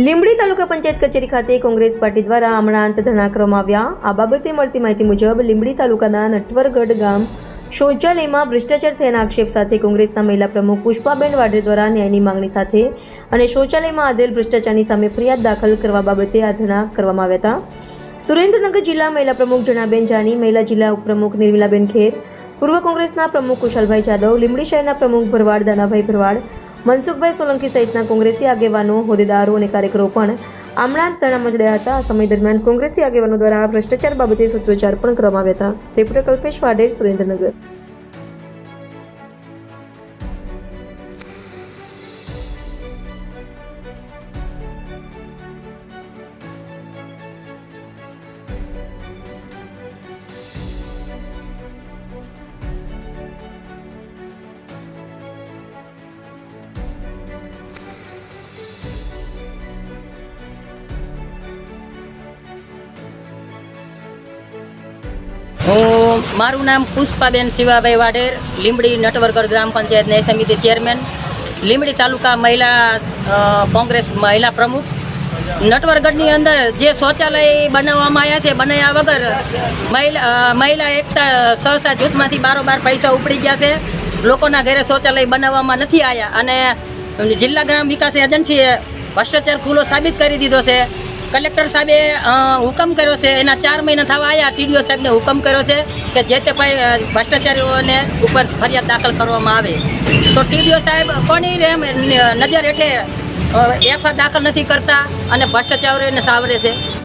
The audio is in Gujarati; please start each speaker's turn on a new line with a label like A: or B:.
A: લીંબડી તાલુકા પંચાયત કચેરી ખાતે કોંગ્રેસ પાર્ટી દ્વારા આમણાંત ધરણા કરવામાં આવ્યા. આ બાબતે મળતી માહિતી મુજબ લીંબડી તાલુકાના નટવરગઢ ગામ શૌચાલયમાં ભ્રષ્ટાચાર થયાના આક્ષેપ સાથે કોંગ્રેસના મહિલા પ્રમુખ પુષ્પાબેન વાડે દ્વારા ન્યાયની માંગણી સાથે અને શૌચાલયમાં આધેલ ભ્રષ્ટાચારની સામે ફરિયાદ દાખલ કરવા બાબતે આ ધરણા કરવામાં આવ્યા હતા. સુરેન્દ્રનગર જિલ્લા મહિલા પ્રમુખ જણાબેન જાની, મહિલા જિલ્લા ઉપપ્રમુખ નિર્મલાબેન ખેર, પૂર્વ કોંગ્રેસના પ્રમુખ કુશલભાઈ જાદવ, લીંબડી શહેરના પ્રમુખ ભરવાડ, દાનાભાઈ ભરવાડ મનસુખભાઈ સોલંકી સહિતના કોંગ્રેસી આગેવાનો, હોદ્દેદારો અને કાર્યકરો પણ આમણા ધરણામાં જોડાયા હતા. આ સમય દરમિયાન કોંગ્રેસી આગેવાનો દ્વારા ભ્રષ્ટાચાર બાબતે સૂત્રોચ્ચાર પણ કરવામાં આવ્યા હતા. રિપોર્ટર કલ્પેશ વાડેર સુરેન્દ્રનગર.
B: હું, મારું નામ પુષ્પાબેન શિવાભાઈ વાઢેર, લીંબડી નટવરગઢ ગ્રામ પંચાયત ન્યાય સમિતિ ચેરમેન, લીંબડી તાલુકા મહિલા કોંગ્રેસ મહિલા પ્રમુખ. નટવરગઢની અંદર જે શૌચાલય બનાવવામાં આવ્યા છે બનાવ્યા વગર મહિલા મહિલા એકતા સહસા જૂથમાંથી બારોબાર પૈસા ઉપડી ગયા છે. લોકોના ઘરે શૌચાલય બનાવવામાં નથી આવ્યા અને જિલ્લા ગ્રામ વિકાસ એજન્સીએ ભ્રષ્ટાચાર ખુલ્લો સાબિત કરી દીધો છે. કલેક્ટર સાહેબે હુકમ કર્યો છે. એના ચાર મહિના થવા આવ્યા ટીડીઓ સાહેબને હુકમ કર્યો છે કે જે તે ભ્રષ્ટાચારીઓને ઉપર ફરિયાદ દાખલ કરવામાં આવે. તો ટીડીઓ સાહેબ કોની નજર હેઠે એફઆર દાખલ નથી કરતા અને ભ્રષ્ટાચારીઓને સાવરે છે?